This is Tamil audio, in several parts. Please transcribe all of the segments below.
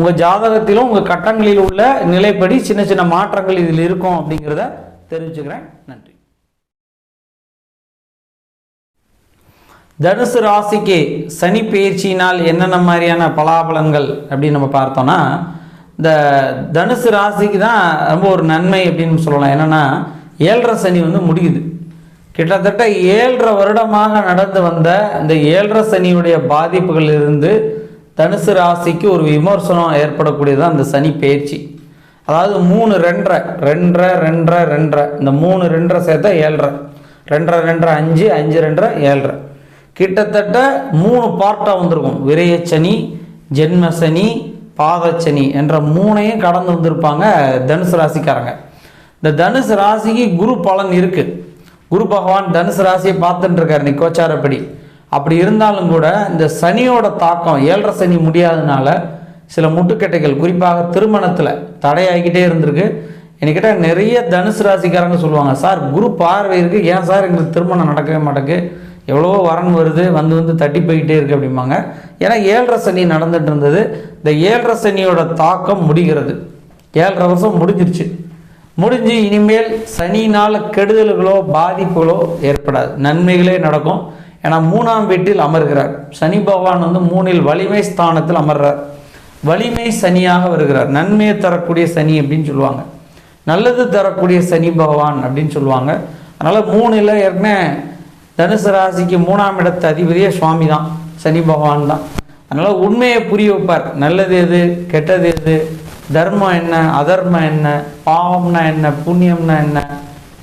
உங்கள் ஜாதகத்திலும் உங்கள் கட்டங்களில் உள்ள நிலைப்படி சின்ன சின்ன மாற்றங்கள் இதில் இருக்கும் அப்படிங்கிறத தெரிவிச்சுக்கிறேன் நன்றி. தனுசு ராசிக்கு சனி பயிற்சியினால் என்னென்ன மாதிரியான பலாபலன்கள் அப்படின்னு நம்ம பார்த்தோம்னா இந்த தனுசு ராசிக்கு தான் ரொம்ப ஒரு நன்மை அப்படின்னு சொல்லலாம். என்னென்னா ஏழரை சனி வந்து முடியுது. கிட்டத்தட்ட ஏழரை வருடமாக நடந்து வந்த இந்த ஏழரை சனியுடைய பாதிப்புகள் இருந்து தனுசு ராசிக்கு ஒரு விமர்சனம் ஏற்படக்கூடியது அந்த சனி பயிற்சி அதாவது மூணு ரெண்டரை ரெண்டரை ரெண்டரை ரெண்டரை. இந்த மூணு ரெண்டரை சேர்த்தா ஏழரை. ரெண்டரை ரெண்டரை அஞ்சு அஞ்சு ரெண்டரை ஏழரை. கிட்டத்தட்ட மூணு பார்ட்டாக வந்திருக்கும். விரயச்சனி ஜென்மசனி பாதச்சனி என்ற மூணையும் கடந்து வந்திருப்பாங்க தனுசு ராசிக்காரங்க. இந்த தனுசு ராசிக்கு குரு பலன் இருக்குது குரு பகவான் தனுசு ராசியை பார்த்துட்டுருக்காரு நீ கோச்சாரப்படி. அப்படி இருந்தாலும் கூட இந்த சனியோட தாக்கம் ஏழரை சனி முடியாதனால சில முட்டுக்கட்டைகள் குறிப்பாக திருமணத்தில் தடையாகிக்கிட்டே இருந்திருக்கு. என்கிட்ட நிறைய தனுசு ராசிக்காரங்க சொல்லுவாங்க சார் குரு பார்வை இருக்குது ஏன் சார் எங்களுக்கு திருமணம் நடக்கவே மாட்டேங்குது? எவ்வளோ வரன் வருது வந்து வந்து தட்டி போய்கிட்டே இருக்கு அப்படிம்பாங்க. ஏன்னா ஏழரை சனி நடந்துட்டு இருந்தது. இந்த ஏழரை சனியோட தாக்கம் முடிகிறது. ஏழரை வருஷம் முடிஞ்சிருச்சு. முடிஞ்சு இனிமேல் சனினால் கெடுதல்களோ பாதிப்புகளோ ஏற்படாது. நன்மைகளே நடக்கும். ஏன்னா மூணாம் வீட்டில் அமர்கிறார். சனி பகவான் வந்து மூணில் வலிமை ஸ்தானத்தில் அமர்றார். வலிமை சனியாக வருகிறார். நன்மையை தரக்கூடிய சனி அப்படின்னு சொல்லுவாங்க. நல்லது தரக்கூடிய சனி பகவான் அப்படின்னு சொல்லுவாங்க. அதனால் மூணில் ஏற்கனவே தனுசு ராசிக்கு மூணாம் இடத்து அதிபதியே சுவாமி தான். சனி பகவான் தான். அதனால் உண்மையை புரிய வைப்பார். நல்லது எது? கெட்டது எது? தர்மம் என்ன? அதர்மம் என்ன? பாவம்னா என்ன? புண்ணியம்னா என்ன?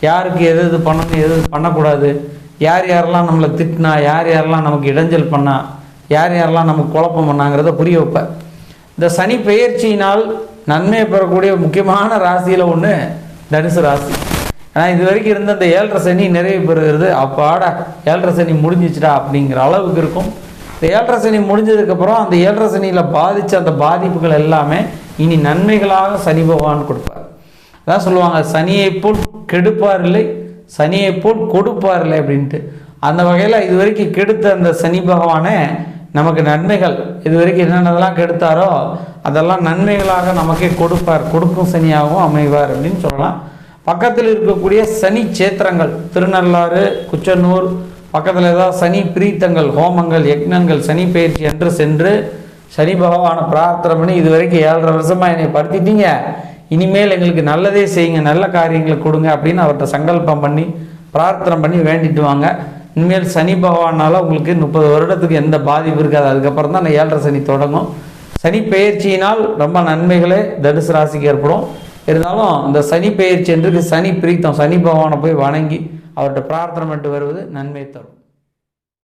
யாருக்கு எது எது பண்ணணும் எது எது பண்ணக்கூடாது? யார் யாரெல்லாம் நம்மளை திட்டினா யார் யாரெல்லாம் நமக்கு இடைஞ்சல் பண்ணா யார் யாரெல்லாம் நமக்கு குழப்பம் பண்ணாங்கிறத புரிய வைப்பேன் இந்த சனி பெயர்ச்சியினால் நன்மையை பெறக்கூடிய முக்கியமான ராசியில் ஒன்று தனுசு ராசி. ஆனால் இது வரைக்கும் இருந்த அந்த ஏழரை சனி நிறைவு பெறுகிறது. அப்பாடா ஏழரை சனி முடிஞ்சிச்சுடா அப்படிங்கிற அளவுக்கு இருக்கும். இந்த ஏழரை சனி முடிஞ்சதுக்கப்புறம் அந்த ஏழரை சனியில் பாதித்த அந்த பாதிப்புகள் எல்லாமே இனி நன்மைகளாக சனி பகவான் கொடுப்பார். அதான் சொல்லுவாங்க சனியை போல் கெடுப்பார் இல்லை சனியை போல் கொடுப்பார் இல்லை அப்படின்ட்டு. அந்த வகையில் இது வரைக்கும் கெடுத்த அந்த சனி பகவானே நமக்கு நன்மைகள். இது வரைக்கும் என்னென்னதெல்லாம் கெடுத்தாரோ அதெல்லாம் நன்மைகளாக நமக்கே கொடுப்பார். கொடுக்கும் சனியாகவும் அமைவார் அப்படின்னு சொல்லலாம். பக்கத்தில் இருக்கக்கூடிய சனி சேத்திரங்கள் திருநள்ளாறு குச்சனூர் பக்கத்தில் ஏதாவது சனி பிரீத்தங்கள் ஹோமங்கள் யக்னங்கள் சனி பயிற்சி என்று சென்று சனி பகவானை பிரார்த்தனை பண்ணி இது வரைக்கும் ஏழரை வருஷமாக என்னை படுத்திட்டீங்க. இனிமேல் எங்களுக்கு நல்லதே செய்யுங்க நல்ல காரியங்களை கொடுங்க அப்படின்னு அவர்கிட்ட சங்கல்பம் பண்ணி பிரார்த்தனை பண்ணி வேண்டிட்டு வாங்க. இனிமேல் சனி பகவானால் உங்களுக்கு முப்பது வருடத்துக்கு எந்த பாதிப்பு இருக்காது. அதுக்கப்புறம் தான் அந்த ஏழரை சனி தொடங்கும். சனி பெயர்ச்சியினால் ரொம்ப நன்மைகளே தனுசு ராசிக்கு ஏற்படும். இருந்தாலும் இந்த சனி பெயர்ச்சி என்றுக்கு சனி பிரீத்தம் சனி பகவானை போய் வணங்கி அவர்கிட்ட பிரார்த்தனை பண்ணிட்டு வருவது நன்மை தரும்.